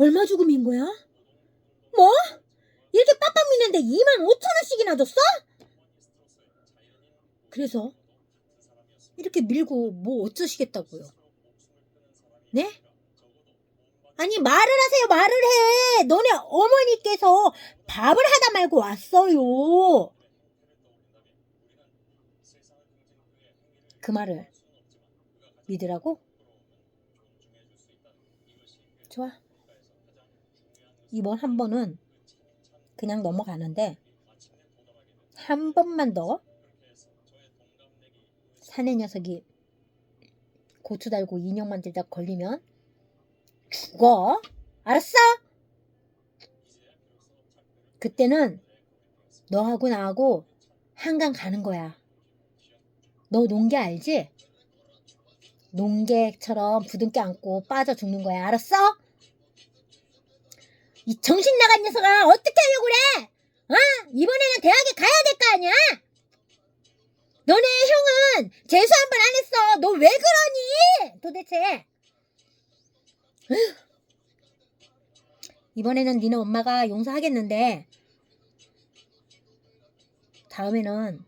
얼마 민 거야? 뭐? 이렇게 빡빡 미는데 2만 5천 원씩이나 줬어? 그래서 이렇게 밀고 뭐 어쩌시겠다고요? 네? 아니 말을 하세요 말을 해 너네 어머니께서 밥을 하다 말고 왔어요 그 말을 믿으라고? 좋아 이번 한 번은 그냥 넘어가는데 한 번만 더 사내 녀석이 고추 달고 인형 만들다 걸리면 죽어. 알았어? 그때는 너하고 나하고 한강 가는 거야. 너 농개 알지? 농개처럼 부둥켜 안고 빠져 죽는 거야. 알았어? 이 정신 나간 녀석아 어떻게 하려고 그래? 어? 이번에는 대학에 가야 될 거 아니야? 너네 형은 재수 한 번 안 했어. 너 왜 그러니? 도대체. 이번에는 니네 엄마가 용서하겠는데 다음에는